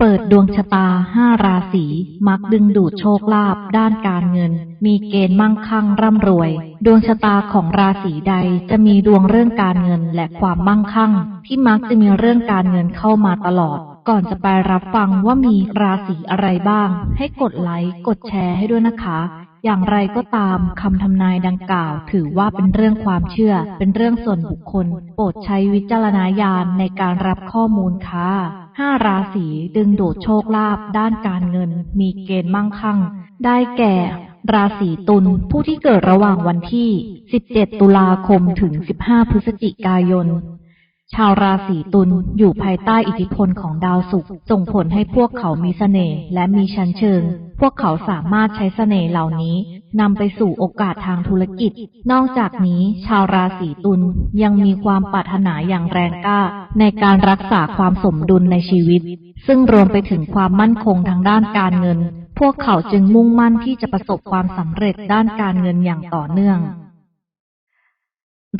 เปิดดวงชะตาห้าราศี มักดึงดูดโชคลาภด้านการเงิน มีเกณฑ์มั่งคั่งร่ำรวย ดวงชะตาของราศีใดจะมีดวงเรื่องการเงินและความมั่งคั่ง ที่มักจะมีเรื่องการเงินเข้ามาตลอด ก่อนจะไปรับฟังว่ามีราศีอะไรบ้าง ให้กดไลค์กดแชร์ให้ด้วยนะคะอย่างไรก็ตามคำทำนายดังกล่าว ถือว่าเป็นเรื่องความเชื่อ เป็นเรื่องส่วนบุคคล โปรดใช้วิจารณญาณในการรับข้อมูลค่ะ ห้าราศีดึงดูดโชคลาภด้านการเงิน มีเกณฑ์มั่งคั่ง ได้แก่ ราศีตุลผู้ที่เกิดระหว่างวันที่ 17 ตุลาคมถึง 15 พฤศจิกายน ชาวราศีตุลอยู่ภายใต้อิทธิพลของดาวศุกร์ส่งผลให้พวกเขามีเสน่ห์และมีชั้นเชิง พวกเขาสามารถใช้เสน่ห์เหล่านี้ นำไปสู่โอกาสทางธุรกิจ นอกจากนี้ ชาวราศีตุลยังมีความปรารถนาอย่างแรงกล้า ในการรักษาความสมดุลในชีวิต ซึ่งรวมไปถึงความมั่นคงทางด้านการเงิน พวกเขาจึงมุ่งมั่นที่จะประสบความสำเร็จด้านการเงินอย่างต่อเนื่อง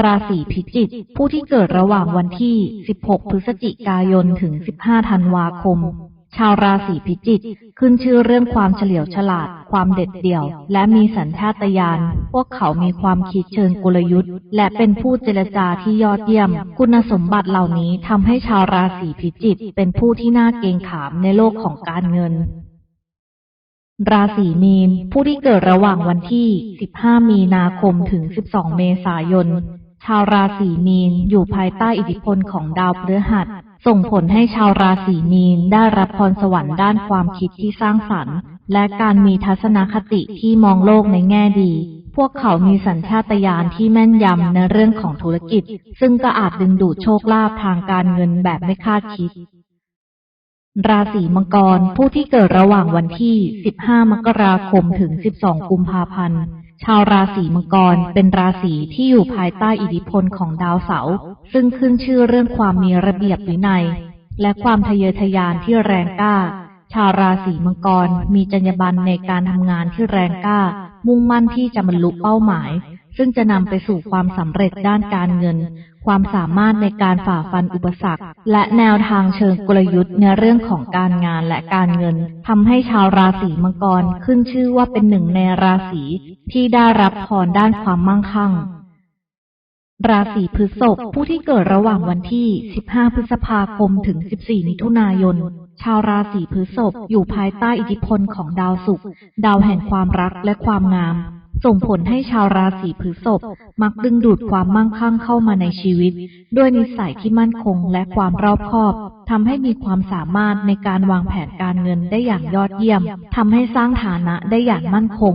ราศีพิจิกผู้ที่เกิดระหว่างวันที่ 16 พฤศจิกายน ถึง 15 ธันวาคม ชาวราศีพิจิกขึ้นชื่อเรื่องความเฉลียวฉลาด ความเด็ดเดี่ยว และมีสัญชาตญาณ พวกเขามีความคิดเชิงกลยุทธ์ และเป็นผู้เจรจาที่ยอดเยี่ยม คุณสมบัติเหล่านี้ทำให้ชาวราศีพิจิกเป็นผู้ที่น่าเกรงขามในโลกของการเงินราศีมีน ผู้ที่เกิดระหว่างวันที่ 15 มีนาคมถึง 12 เมษายน ชาวราศีมีนอยู่ภายใต้อิทธิพลของดาวพฤหัส ส่งผลให้ชาวราศีมีนได้รับพรสวรรค์ด้านความคิดที่สร้างสรรค์ และการมีทัศนคติที่มองโลกในแง่ดี พวกเขามีสัญชาตญาณที่แม่นยำในเรื่องของธุรกิจ ซึ่งก็อาจดึงดูดโชคลาภทางการเงินแบบไม่คาดคิด ราศีมังกร ผู้ที่เกิดระหว่างวันที่ 15 มกราคมถึง 12 กุมภาพันธ์ชาวราศีมังกรเป็นราศีที่อยู่ภายใต้อิทธิพลของดาวเสาร์ ซึ่งขึ้นชื่อเรื่องความมีระเบียบวินัย และความทะเยอทะยานที่แรงกล้า ชาวราศีมังกรมีจรรยาบรรณในการทำงานที่แรงกล้า มุ่งมั่นที่จะบรรลุเป้าหมาย ซึ่งจะนำไปสู่ความสำเร็จด้านการเงิน ความสามารถในการฝ่าฟันอุปสรรค และแนวทางเชิงกลยุทธ์ในเรื่องของการงานและการเงินทำให้ชาวราศีมังกรขึ้นชื่อว่าเป็นหนึ่งในราศีที่ได้รับพรด้านความมั่งคั่ง ราศีพฤษภผู้ที่เกิดระหว่างวันที่ 15 พฤษภาคม ถึง 14 มิถุนายน ชาวราศีพฤษภอยู่ภายใต้อิทธิพลของดาวศุกร์ ดาวแห่งความรักและความงาม ส่งผลให้ชาวราศีพฤษภมักดึงดูดความมั่งคั่งเข้ามาในชีวิต ด้วยนิสัยที่มั่นคงและความรอบคอบทำให้มีความสามารถในการวางแผนการเงินได้อย่างยอดเยี่ยมทำให้สร้างฐานะได้อย่างมั่นคง